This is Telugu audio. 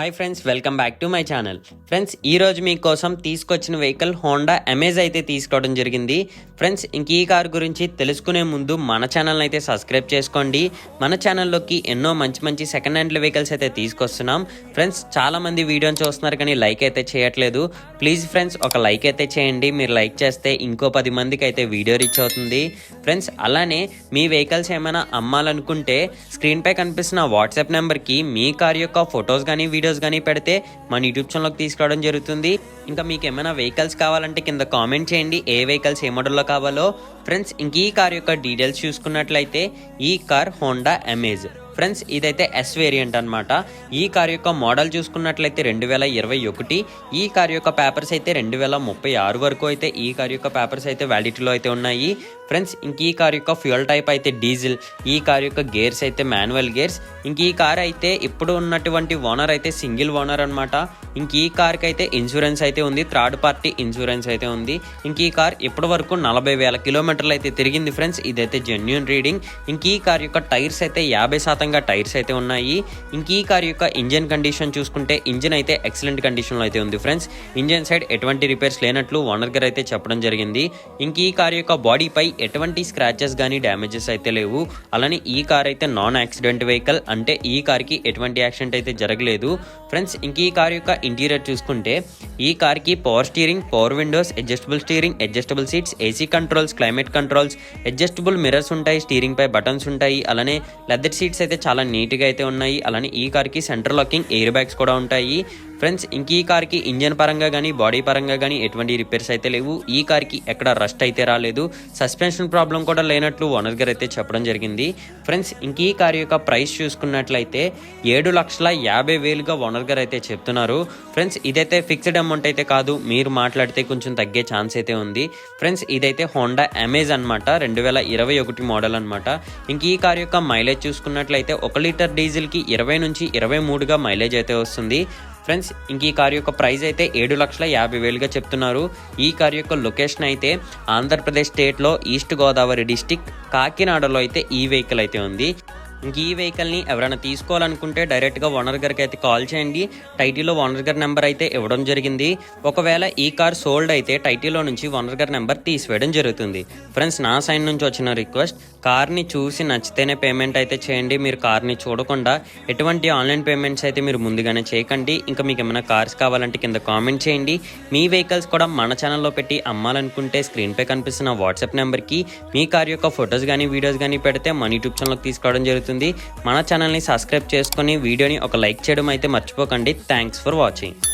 Hi friends welcome back to my channel friends ఈ రోజు మీకోసం తీసుకొచ్చిన వెహికల్ హోండా అమేజ్ అయితే తీసుకోవడం జరిగింది. ఫ్రెండ్స్ ఇంక ఈ కార్ గురించి తెలుసుకునే ముందు మన ఛానల్ని అయితే సబ్స్క్రైబ్ చేసుకోండి. మన ఛానల్లోకి ఎన్నో మంచి మంచి సెకండ్ హ్యాండ్ వెహికల్స్ అయితే తీసుకొస్తున్నాం. ఫ్రెండ్స్ చాలా మంది వీడియోని చూస్తున్నారు కానీ లైక్ అయితే చేయట్లేదు. ప్లీజ్ ఫ్రెండ్స్ ఒక లైక్ అయితే చేయండి. మీరు లైక్ చేస్తే ఇంకో పది మందికి అయితే వీడియో రీచ్ అవుతుంది. ఫ్రెండ్స్ అలానే మీ వెహికల్స్ ఏమైనా అమ్మాలనుకుంటే స్క్రీన్పై కనిపిస్తున్న వాట్సాప్ నెంబర్కి మీ కార్ యొక్క ఫొటోస్ కానీ వీడియోస్ కానీ పెడితే మన యూట్యూబ్ ఛానల్కి తీసుకురావడం జరుగుతుంది. ఇంకా మీకు ఏమైనా వెహికల్స్ కావాలంటే కింద కామెంట్ చేయండి. ఏ వెహికల్స్ ఏ మోడల్లో కావాలో. ఫ్రెండ్స్ ఇంక ఈ కార్ యొక్క డీటెయిల్స్ చూసుకున్నట్లయితే ఈ కార్ హోండా అమేజ్ ఫ్రెండ్స్ ఇదైతే ఎస్ వేరియంట్ అన్నమాట. ఈ కార్ యొక్క మోడల్ చూసుకున్నట్లయితే రెండు వేల ఇరవై ఒకటి ఈ కార్ యొక్క పేపర్స్ అయితే రెండు వేల ముప్పై ఆరు వరకు అయితే ఈ కార్ యొక్క పేపర్స్ అయితే వ్యాలిటీలో అయితే ఉన్నాయి. ఫ్రెండ్స్ ఇంక ఈ కార్ యొక్క ఫ్యూయల్ టైప్ అయితే డీజిల్ ఈ కార్ యొక్క గేర్స్ అయితే మాన్యువల్ గేర్స్. ఇంక ఈ కార్ అయితే ఇప్పుడు ఉన్నటువంటి ఓనర్ అయితే సింగిల్ ఓనర్ అన్నమాట. ఇంక ఈ కార్కి అయితే ఇన్సూరెన్స్ అయితే ఉంది థర్డ్ పార్టీ ఇన్సూరెన్స్ అయితే ఉంది. ఇంక ఈ కార్ ఇప్పటి వరకు నలభై వేల కిలోమీటర్లు అయితే తిరిగింది ఫ్రెండ్స్ ఇదైతే జెన్యున్ రీడింగ్ ఇంక ఈ కార్ యొక్క టైర్స్ అయితే యాభై శాతంగా టైర్స్ అయితే ఉన్నాయి. ఇంక ఈ కార్ యొక్క ఇంజన్ కండిషన్ చూసుకుంటే ఇంజన్ అయితే ఎక్సలెంట్ కండిషన్లో అయితే ఉంది ఫ్రెండ్స్. ఇంజన్ సైడ్ ఎటువంటి రిపేర్స్ లేనట్లు ఓనర్ గారు అయితే చెప్పడం జరిగింది. ఇంక ఈ కార్ యొక్క బాడీపై ఎటువంటి స్క్రాచెస్ కానీ డ్యామేజెస్ అయితే లేవు. అలానే ఈ కార్ అయితే నాన్ యాక్సిడెంట్ వెహికల్ అంటే ఈ కార్కి ఎటువంటి యాక్సిడెంట్ అయితే జరగలేదు. ఫ్రెండ్స్ ఇంక ఈ కార్ యొక్క ఇంటీరియర్ చూసుకుంటే ఈ కార్కి power steering power windows adjustable steering adjustable seats AC controls climate controls adjustable mirrors ఉంటాయి స్టీరింగ్ పై బటన్స్ ఉంటాయి. అలానే లెదర్ సీట్స్ అయితే చాలా నీట్గా అయితే ఉన్నాయి. అలానే ఈ కార్కి సెంటర్ లాకింగ్ ఎయిర్ బ్యాగ్స్ కూడా ఉంటాయి. ఫ్రెండ్స్ ఇంక ఈ కార్కి ఇంజన్ పరంగా కానీ బాడీ పరంగా కానీ ఎటువంటి రిపేర్స్ అయితే లేవు. ఈ కార్కి ఎక్కడ రస్ట్ అయితే రాలేదు. సస్పెన్షన్ ప్రాబ్లం కూడా లేనట్లు ఓనర్ గారు అయితే చెప్పడం జరిగింది. ఫ్రెండ్స్ ఇంక ఈ కార్ యొక్క ప్రైస్ చూసుకున్నట్లయితే ఏడు లక్షల యాభై వేలుగా ఓనర్ గారు అయితే చెప్తున్నారు. ఫ్రెండ్స్ ఇదైతే ఫిక్స్డ్ అమౌంట్ అయితే కాదు. మీరు మాట్లాడితే కొంచెం తగ్గే ఛాన్స్ అయితే ఉంది. ఫ్రెండ్స్ ఇదైతే హోండా అమేజ్ అనమాట రెండు వేల ఇరవై ఒకటి మోడల్ అనమాట ఇంక ఈ కార్ యొక్క మైలేజ్ చూసుకున్నట్లయితే ఒక లీటర్ డీజిల్కి ఇరవై నుంచి ఇరవై మూడుగా మైలేజ్ అయితే వస్తుంది. ఫ్రెండ్స్ ఇంక ఈ కార్ యొక్క ప్రైస్ అయితే ఏడు లక్షల యాభై వేలుగా చెప్తున్నారు. ఈ కార్ యొక్క లొకేషన్ అయితే ఆంధ్రప్రదేశ్ స్టేట్లో ఈస్ట్ గోదావరి డిస్టిక్ కాకినాడలో అయితే ఈ వెహికల్ అయితే ఉంది. ఇంక ఈ వెహికల్ని ఎవరైనా తీసుకోవాలనుకుంటే డైరెక్ట్గా ఓనర్ గారికి అయితే కాల్ చేయండి. టైటీలో ఓనర్ గారి నెంబర్ అయితే ఇవ్వడం జరిగింది. ఒకవేళ ఈ కార్ సోల్డ్ అయితే టైటీలో నుంచి ఓనర్ గారి నెంబర్ తీసివేయడం జరుగుతుంది. ఫ్రెండ్స్ నా సైన్ నుంచి వచ్చిన రిక్వెస్ట్ కార్ని చూసి నచ్చితేనే పేమెంట్ అయితే చేయండి. మీరు కార్ని చూడకుండా ఎటువంటి ఆన్లైన్ పేమెంట్స్ అయితే మీరు ముందుగానే చేయకండి. ఇంకా మీకు ఏమైనా కార్స్ కావాలంటే కింద కామెంట్ చేయండి. మీ వెహికల్స్ కూడా మన ఛానల్లో పెట్టి అమ్మాలనుకుంటే స్క్రీన్పై కనిపిస్తున్న వాట్సాప్ నెంబర్కి మీ కార్ యొక్క ఫొటోస్ కానీ వీడియోస్ కానీ పెడితే మన యూట్యూబ్ ఛానల్కి తీసుకోవడం జరుగుతుంది. మన ఛానల్ని సబ్స్క్రైబ్ చేసుకొని వీడియోని ఒక లైక్ చేయడం అయితే మర్చిపోకండి. Thanks for watching.